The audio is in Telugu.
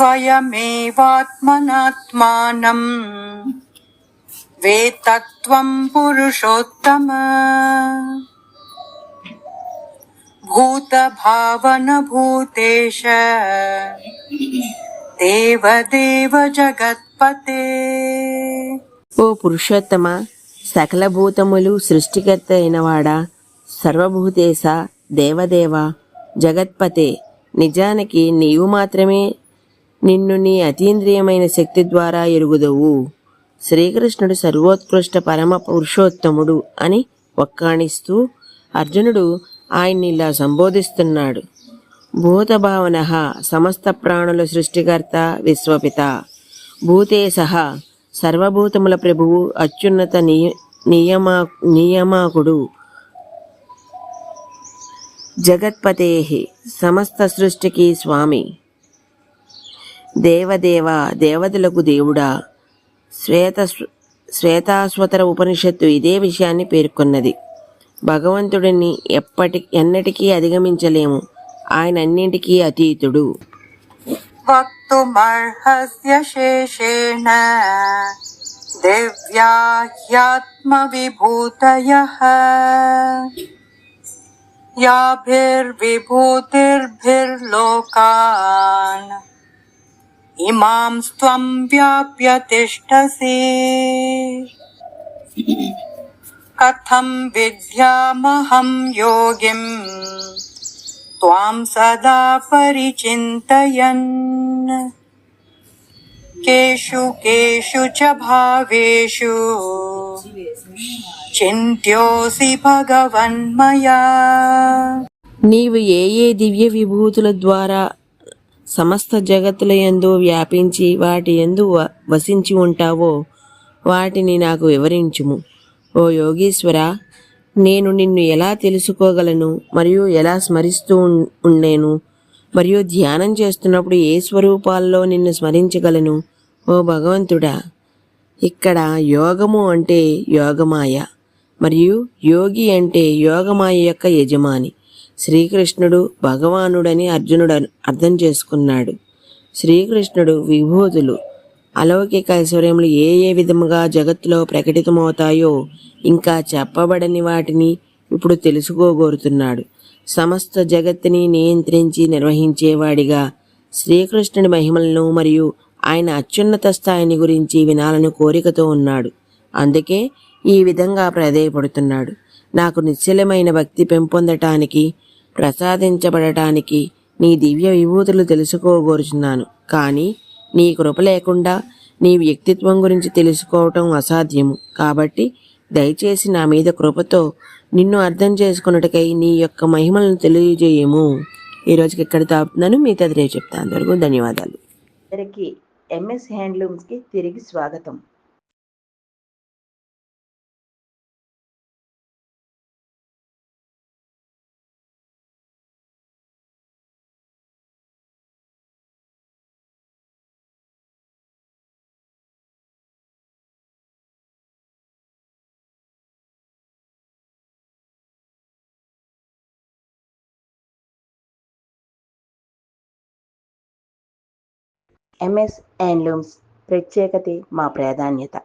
स्वयमेवात्मनात्मानम् वेत्तत्त्वम् पुरुषोत्तम भूतभावनभूतेश देवदेव जगत्पते ఓ పురుషోత్తమ సకల భూతములు సృష్టికర్త అయినవాడా సర్వభూతేశ దేవదేవ జగత్పతే నిజానికి నీవు మాత్రమే నిన్ను నీ అతీంద్రియమైన శక్తి ద్వారా ఎరుగుదవు. శ్రీకృష్ణుడు సర్వోత్కృష్ట పరమ పురుషోత్తముడు అని ఒక్కాణిస్తూ అర్జునుడు ఆయన్ని ఇలా సంబోధిస్తున్నాడు. భూతభావన సమస్త ప్రాణుల సృష్టికర్త విశ్వపిత. భూతేశ సర్వభూతముల ప్రభువు అత్యున్నత నియ నియమా నియమాకుడు. జగత్పతే సమస్త సృష్టికి స్వామి. దేవదేవ దేవతలకు దేవుడా. శ్వేత శ్వేతాశ్వతర ఉపనిషత్తు ఇదే విషయాన్ని పేర్కొన్నది. భగవంతుడిని ఎప్పటి ఎన్నటికీ అధిగమించలేము. ఆయన అన్నింటికీ అతీతుడు శేషేణ యాభిర్విభూతిర్భిర్లోకా ఇమాం స్వం వ్యాప్య తిష్టసి కథం విద్యామహం యోగిం త్వాం సదా పరిచింతయన్ కేషు కేషు చ భావేషు చింత్యోసి భగవన్మయా నీవు ఏ ఏ దివ్య విభూతుల ద్వారా సమస్త జగత్తుల యందు వ్యాపించి వాటి ఎందు వ- వసించి ఉంటావో వాటిని నాకు వివరించుము. ఓ యోగీశ్వర నేను నిన్ను ఎలా తెలుసుకోగలను మరియు ఎలా స్మరిస్తూ ఉండేను? మరియు ధ్యానం చేస్తున్నప్పుడు ఏ స్వరూపాల్లో నిన్ను స్మరించగలను? ఓ భగవంతుడా ఇక్కడ యోగము అంటే యోగమాయ మరియు యోగి అంటే యోగమాయ యొక్క యజమాని. శ్రీకృష్ణుడు భగవానుడని అర్జునుడు అర్థం చేసుకున్నాడు. శ్రీకృష్ణుడు విభూతులు అలౌకిక ఐశ్వర్యములు ఏ ఏ విధముగా జగత్తులో ప్రకటితమవుతాయో ఇంకా చెప్పబడని వాటిని ఇప్పుడు తెలుసుకోగోరుతున్నాడు. సమస్త జగత్తుని నియంత్రించి నిర్వహించేవాడిగా శ్రీకృష్ణుడి మహిమలను మరియు ఆయన అత్యున్నత స్థాయిని గురించి వినాలని కోరికతో ఉన్నాడు. అందుకే ఈ విధంగా ప్రాధేయపడుతున్నాడు. నాకు నిశ్చలమైన భక్తి పెంపొందటానికి ప్రసాదించబడటానికి నీ దివ్య విభూతులు తెలుసుకోగోరుచున్నాను. కానీ నీ కృప లేకుండా నీ వ్యక్తిత్వం గురించి తెలుసుకోవటం అసాధ్యము. కాబట్టి దయచేసి నా మీద కృపతో నిన్ను అర్థం చేసుకున్నట్టుకై నీ యొక్క మహిమలను తెలియజేయము. ఈ రోజుకి ఇక్కడ తాపుతున్నాను? మిగతా రేపు చెప్తాను. అందరికీ ధన్యవాదాలు. అందరికీ ఎంఎస్ హ్యాండ్లూమ్స్కి తిరిగి స్వాగతం. ఎంఎస్ హ్యాండ్లూమ్స్ ప్రత్యేకతే మా ప్రాధాన్యత.